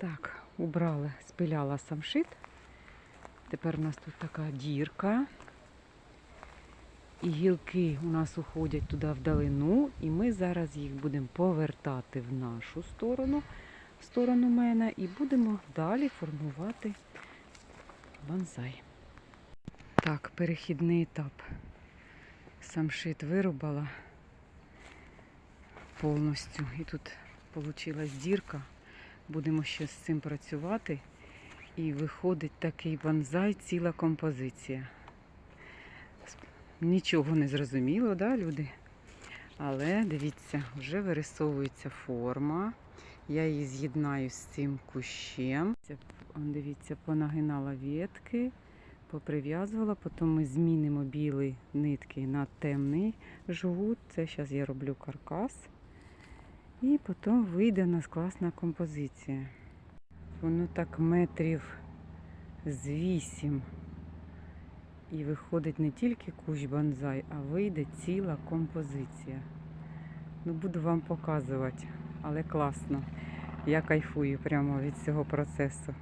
Так, убрала, спиляла самшит. Тепер у нас тут така дірка. І гілки у нас уходять туди вдалину, і ми зараз їх будемо повертати в нашу сторону, в сторону мене, і будемо далі формувати бонсай. Так, перехідний етап. Самшит вирубала повністю. І тут вийшла дірка. Будемо ще з цим працювати. І виходить такий бонзай, ціла композиція. Нічого не зрозуміло, да, люди? Але дивіться, вже вирисовується форма. Я її з'єднаю з цим кущем. Дивіться, понагинала ветки, поприв'язувала, потім ми змінимо білі нитки на темний жгут. Це зараз я роблю каркас. І потім вийде у нас класна композиція. Воно так метрів з вісім. І виходить не тільки кущ бонзай, а вийде ціла композиція. Ну, буду вам показувати, але класно. Я кайфую прямо від цього процесу.